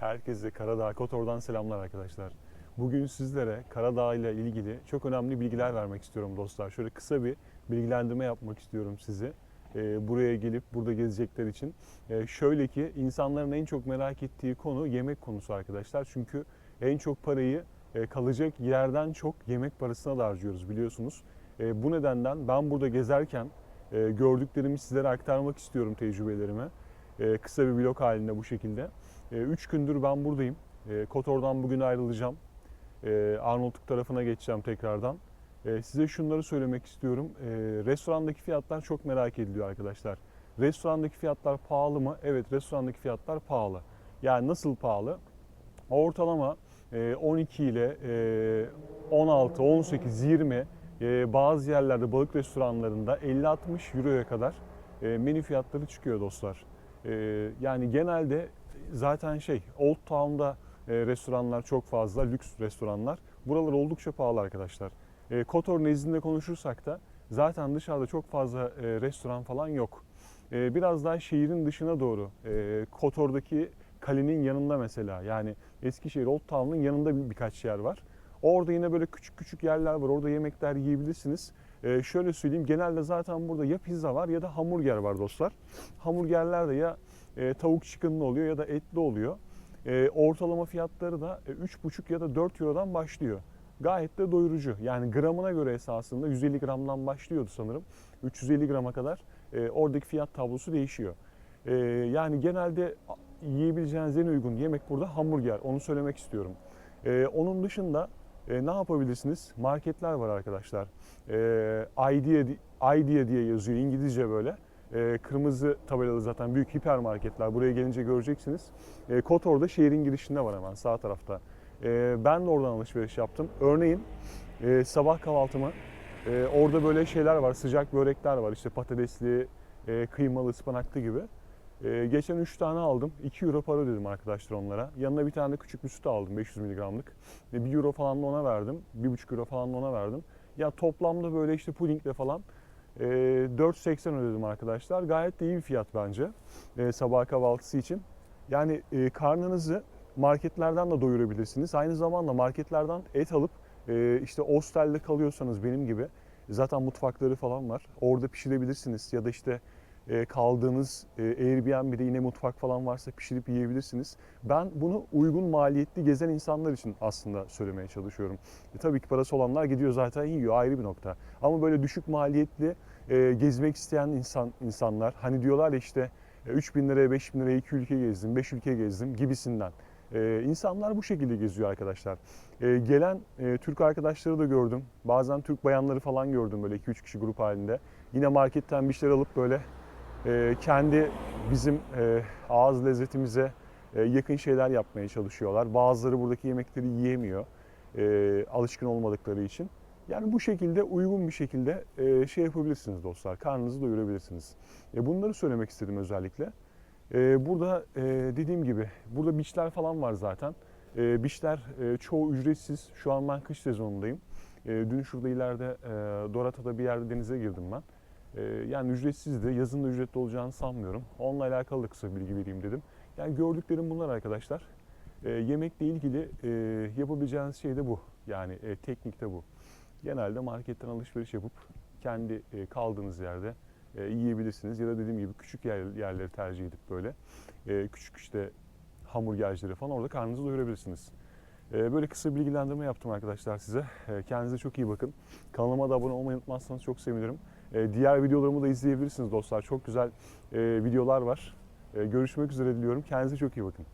Herkese Karadağ Kotor'dan selamlar arkadaşlar. Bugün sizlere Karadağ ile ilgili çok önemli bilgiler vermek istiyorum dostlar. Şöyle kısa bir bilgilendirme yapmak istiyorum sizi. Ee, buraya gelip burada gezecekler için. Ee, şöyle ki insanların en çok merak ettiği konu yemek konusu arkadaşlar. Çünkü en çok parayı e, kalacak yerden çok yemek parasına da harcıyoruz biliyorsunuz. E, bu nedenden ben burada gezerken e, gördüklerimi sizlere aktarmak istiyorum tecrübelerimi. E, kısa bir vlog halinde bu şekilde. 3 gündür ben buradayım. E, Kotor'dan bugün ayrılacağım. E, Arnavutluk tarafına geçeceğim tekrardan. Size şunları söylemek istiyorum. Restorandaki fiyatlar çok merak ediliyor arkadaşlar. Restorandaki fiyatlar pahalı mı? Evet restorandaki fiyatlar pahalı. Yani nasıl pahalı? Ortalama e, 12 ile e, 16, 18, 20 e, bazı yerlerde balık restoranlarında 50-60 euroya kadar e, menü fiyatları çıkıyor dostlar. E, yani genelde zaten şey Old Town'da e, restoranlar çok fazla, lüks restoranlar. Buralar oldukça pahalı arkadaşlar. E, Kotor nezdinde konuşursak da zaten dışarıda çok fazla e, restoran falan yok. E, biraz daha şehrin dışına doğru, e, Kotor'daki kalenin yanında mesela yani Eskişehir Old Town'un yanında bir, birkaç yer var. Orada yine böyle küçük küçük yerler var. Orada yemekler yiyebilirsiniz. Ee, şöyle söyleyeyim genelde zaten burada ya pizza var ya da hamburger var dostlar. Hamburgerler de ya e, tavuk çıkınlı oluyor ya da etli oluyor. E, ortalama fiyatları da e, 3,5 ya da 4 Euro'dan başlıyor. Gayet de doyurucu. Yani gramına göre esasında 150 gramdan başlıyordu sanırım. 350 grama kadar e, oradaki fiyat tablosu değişiyor. E, yani genelde yiyebileceğiniz en uygun yemek burada hamburger. Onu söylemek istiyorum. E, onun dışında e, ne yapabilirsiniz? Marketler var arkadaşlar. E, Idea, Idea diye yazıyor İngilizce böyle. E, kırmızı tabelalı zaten büyük hipermarketler. Buraya gelince göreceksiniz. E, Kotor'da şehrin girişinde var hemen sağ tarafta. E, ben de oradan alışveriş yaptım. Örneğin e, sabah kahvaltımı e, orada böyle şeyler var. Sıcak börekler var. İşte patatesli, e, kıymalı, ıspanaklı gibi. Ee, geçen 3 tane aldım. 2 euro para ödedim arkadaşlar onlara. Yanına bir tane de küçük bir süt aldım 500 miligramlık. Ve 1 euro falan da ona verdim. 1,5 euro falan da ona verdim. Ya toplamda böyle işte pudingle falan e, 4.80 ödedim arkadaşlar. Gayet de iyi bir fiyat bence e, sabah kahvaltısı için. Yani e, karnınızı marketlerden de doyurabilirsiniz. Aynı zamanda marketlerden et alıp e, işte hostelde kalıyorsanız benim gibi zaten mutfakları falan var. Orada pişirebilirsiniz ya da işte kaldığınız e, Airbnb'de yine mutfak falan varsa pişirip yiyebilirsiniz. Ben bunu uygun maliyetli gezen insanlar için aslında söylemeye çalışıyorum. E, tabii ki parası olanlar gidiyor zaten yiyor ayrı bir nokta. Ama böyle düşük maliyetli e, gezmek isteyen insan insanlar hani diyorlar işte e, 3 bin liraya 5 bin liraya 2 ülke gezdim 5 ülke gezdim gibisinden. Ee, insanlar bu şekilde geziyor arkadaşlar. Ee, gelen e, Türk arkadaşları da gördüm. Bazen Türk bayanları falan gördüm böyle 2-3 kişi grup halinde. Yine marketten bir şeyler alıp böyle e, kendi bizim e, ağız lezzetimize e, yakın şeyler yapmaya çalışıyorlar. Bazıları buradaki yemekleri yiyemiyor e, alışkın olmadıkları için. Yani bu şekilde uygun bir şekilde şey yapabilirsiniz dostlar. Karnınızı doyurabilirsiniz. Bunları söylemek istedim özellikle. Burada dediğim gibi burada beachler falan var zaten. E, e, çoğu ücretsiz. Şu an ben kış sezonundayım. Dün şurada ileride e, Dorata'da bir yerde denize girdim ben. Ee, yani ücretsizdi. Yazın da ücretli olacağını sanmıyorum. Onunla alakalı kısa bilgi vereyim dedim. Yani gördüklerim bunlar arkadaşlar. Ee, yemekle ilgili e, yapabileceğiniz şey de bu. Yani e, teknik de bu. Genelde marketten alışveriş yapıp kendi e, kaldığınız yerde e, yiyebilirsiniz. Ya da dediğim gibi küçük yer, yerleri tercih edip böyle e, küçük işte hamburgercileri falan orada karnınızı doyurabilirsiniz. E, böyle kısa bilgilendirme yaptım arkadaşlar size. E, kendinize çok iyi bakın. Kanalıma da abone olmayı unutmazsanız çok sevinirim. E, diğer videolarımı da izleyebilirsiniz dostlar. Çok güzel e, videolar var. E, görüşmek üzere diliyorum. Kendinize çok iyi bakın.